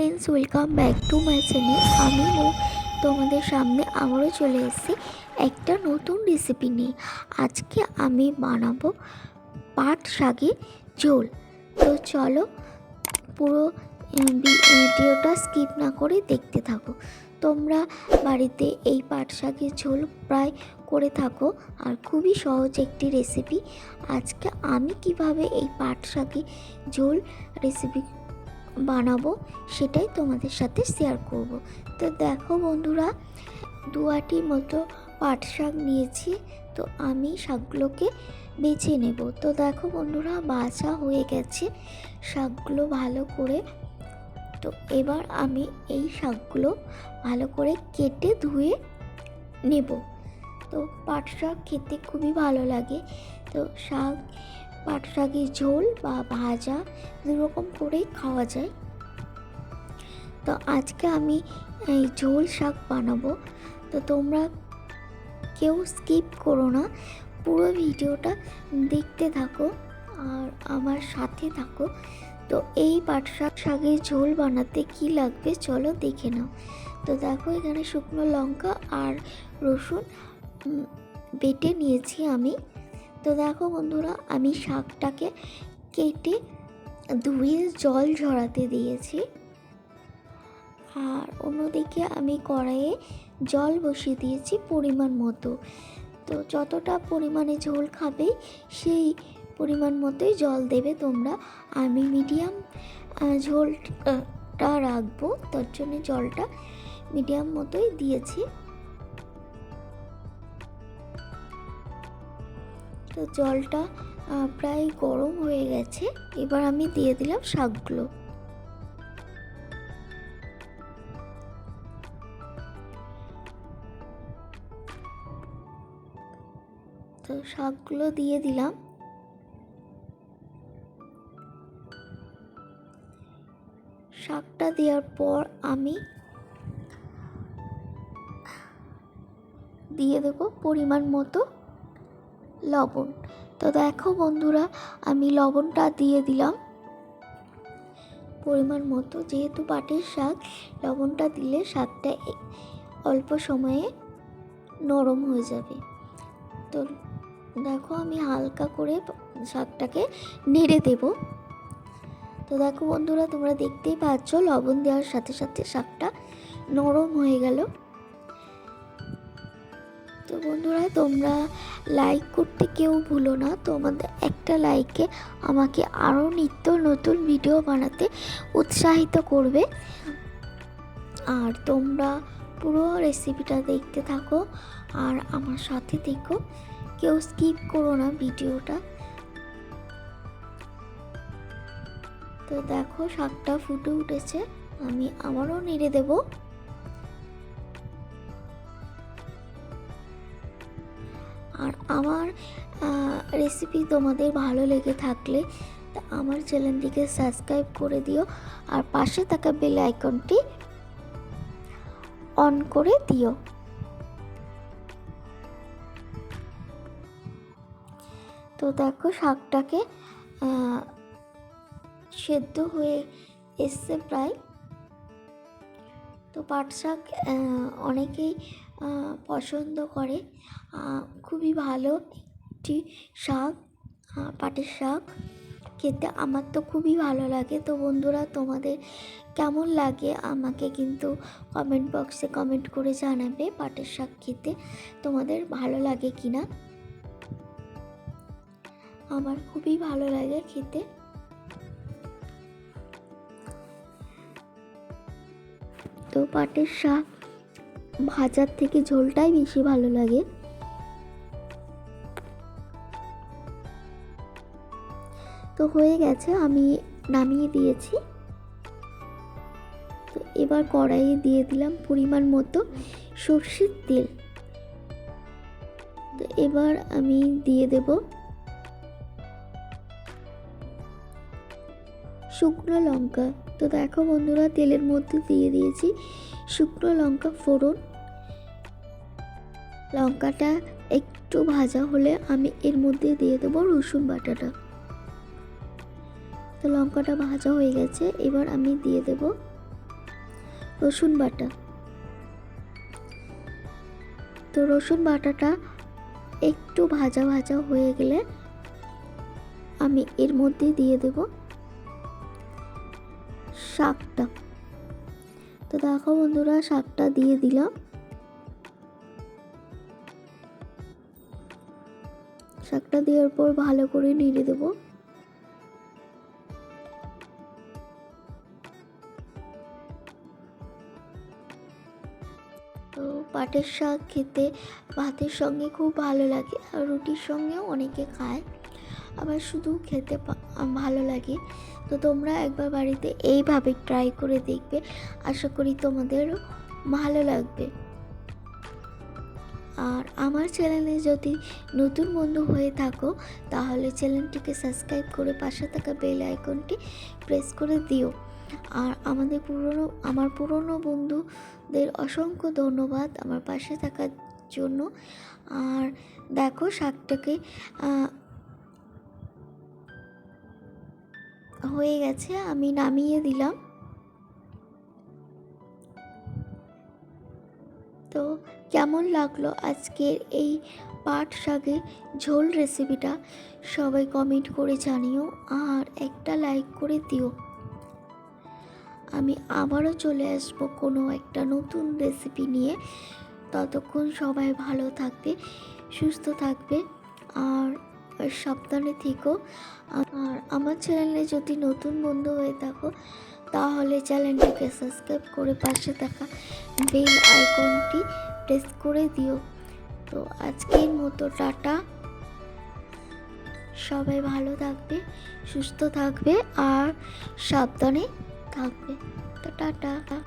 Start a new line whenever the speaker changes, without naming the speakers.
Friends welcome back to my channel আমি তোমাদের সামনে আবারও চলে এসেছি একটা নতুন রেসিপি নিয়ে। আজকে আমি বানাবো পাট শাকের ঝোল। তো চলো পুরো ভিডিওটা স্কিপ না করে দেখতে থাকো। তোমরা বাড়িতে এই পাট শাকের ঝোল প্রায় করে থাকো আর খুবই সহজ একটি রেসিপি আজকে আমি কীভাবে এই পাট শাকের ঝোল রেসিপি বানাবো, সেটাই তোমাদের সাথে শেয়ার করব। তো দেখো বন্ধুরা দু আটি মতো পাট শাক নিয়েছি, তো আমি শাকগুলোকে বেছে নেব। তো দেখো বন্ধুরা, বাছা হয়ে গেছে শাকগুলো ভালো করে। তো এবার আমি এই শাকগুলো ভালো করে কেটে ধুয়ে নেব। তো পাট শাক খেতে খুবই ভালো লাগে। তো শাক পাট শাকের ঝোল বা ভাজা? দুরকম করেই খাওয়া যায়। তো আজকে আমি এই ঝোল শাক বানাবো। তো তোমরা কেউ স্কিপ করো না, পুরো ভিডিওটা দেখতে থাকো আর আমার সাথে থাকো। তো এই পাট শাক শাকের ঝোল বানাতে কি লাগবে চলো দেখে নাও। তো দেখো এখানে শুকনো লঙ্কা আর রসুন বেটে নিয়েছি আমি। তো দেখো বন্ধুরা, আমি শাকটাকে কেটে ধুয়ে জল ঝরাতে দিয়েছি। আর অন্যদিকে আমি কড়াইয়ে জল বসিয়ে দিয়েছি পরিমাণ মতো। তো যতটা পরিমাণে ঝোল খাবে, সেই পরিমাণ মতোই জল দেবে তোমরা। আমি মিডিয়াম ঝোলটা রাখব, তার জন্য জলটা মিডিয়াম মতোই দিয়েছি। তো জলটা প্রায় গরম হয়ে গেছে। এবার আমি দিয়ে দিলাম শাকগুলো। তো শাকগুলো দিয়ে দিলাম। শাকটা দেওয়ার পর আমি দিয়ে দেবো পরিমাণ মতো লবণ। তো দেখো বন্ধুরা, আমি লবণটা দিয়ে দিলাম। পরিমাণ মতো, যেহেতু পাটের শাক, লবণটা দিলে শাকটা অল্প সময়ে নরম হয়ে যাবে। তো দেখো, আমি হালকা করে শাকটাকে নেড়ে দেব। তো দেখো বন্ধুরা, তোমরা দেখতেই পাচ্ছ, লবণ দেওয়ার সাথে সাথে শাকটা নরম হয়ে গেল। তো বন্ধুরা, তোমরা লাইক করতে কেউ ভুলো না। তোমাদের একটা লাইকে আমাকে আরও নিত্য নতুন ভিডিও বানাতে উৎসাহিত করবে। আর তোমরা পুরো রেসিপিটা দেখতে থাকো আর আমার সাথে দেখো কেউ স্কিপ করো না ভিডিওটা তো দেখো, শাকটা ফুটে উঠেছে। আমি আবারও নেড়ে দেবো। আর আমার রেসিপি তোমাদের ভালো লেগে থাকলে তা আমার চ্যানেলটিকে সাবস্ক্রাইব করে দিও আর পাশে থাকা বেল আইকনটি অন করে দিও। তো দেখো শাকটাকে সেদ্ধ হয়ে এসছে প্রায়। তো পাট শাক অনেকেই পছন্দ করে। খুবই ভালো একটি শাক পাটের শাক। খেতে আমার তো খুবই ভালো লাগে। তো বন্ধুরা, তোমাদের কেমন লাগে আমাকে কিন্তু কমেন্ট বক্সে কমেন্ট করে জানাবে পাটের শাক খেতে। তোমাদের ভালো লাগে কি না আমার খুবই ভালো লাগে খেতে। তো পাটের শাক ভাজার থেকে ঝোলটাই বেশি ভালো লাগে। তো হয়ে গেছে, আমি নামিয়ে দিয়েছি। তো এবার কড়াইয়ে দিয়ে দিলাম পরিমাণ মতো সর্ষের তেল। তো এবার আমি দিয়ে দেব শুকনো লঙ্কা। তো দেখো বন্ধুরা, তেলের মধ্যে দিয়ে দিয়েছি শুকনো লঙ্কা ফোড়ন। লঙ্কাটা একটু ভাজা হলে আমি এর মধ্যে দিয়ে দেবো রসুন বাটাটা। তো লঙ্কাটা ভাজা হয়ে গেছে, এবার আমি দিয়ে দেব রসুন বাটা। তো রসুন বাটাটা একটু ভাজা ভাজা হয়ে গেলে আমি এর মধ্যে দিয়ে দেব শাকটা। তো দেখো বন্ধুরা, শাকটা দিয়ে দিলাম। শাকটা দেওয়ার পর ভালো করে নেড়ে দেবো। তো পাটের শাক খেতে ভাতের সঙ্গে খুব ভালো লাগে, আর রুটির সঙ্গেও অনেকে খায়। আবার শুধু খেতে ভালো লাগে। তো তোমরা একবার বাড়িতে এইভাবে ট্রাই করে দেখবে। আশা করি তোমাদেরও ভালো লাগবে। আর আমার চ্যানেলে যদি নতুন বন্ধু হয়ে থাকো, তাহলে চ্যানেলটিকে সাবস্ক্রাইব করে পাশে থাকা বেল আইকনটি প্রেস করে দিও। আর আমাদের পুরনো, আমার পুরনো বন্ধুদের অসংখ্য ধন্যবাদ আমার পাশে থাকার জন্য। আর দেখো শাকটাকে হয়ে গেছে, আমি নামিয়ে দিলাম। তো কেমন লাগল আজকের এই পাট শাকের ঝোল রেসিপিটা সবাই কমেন্ট করে জানিও আর একটা লাইক করে দিও। আমি আবারও চলে আসব কোনো একটা নতুন রেসিপি নিয়ে। ততক্ষণ সবাই ভালো থাকবে, সুস্থ থাকবে আর সাবধানে থেকো। আর আমার চ্যানেলে যদি নতুন বন্ধু হয়ে থাকো, তাহলে চ্যানেলটিকে সাবস্ক্রাইব করে পাশে থাকা বেল আইকনটি প্রেস করে দিও। তো আজকের মতো টাটা। সবাই ভালো থাকবে, সুস্থ থাকবে আর সাবধানে থাকবে। তো টাটা।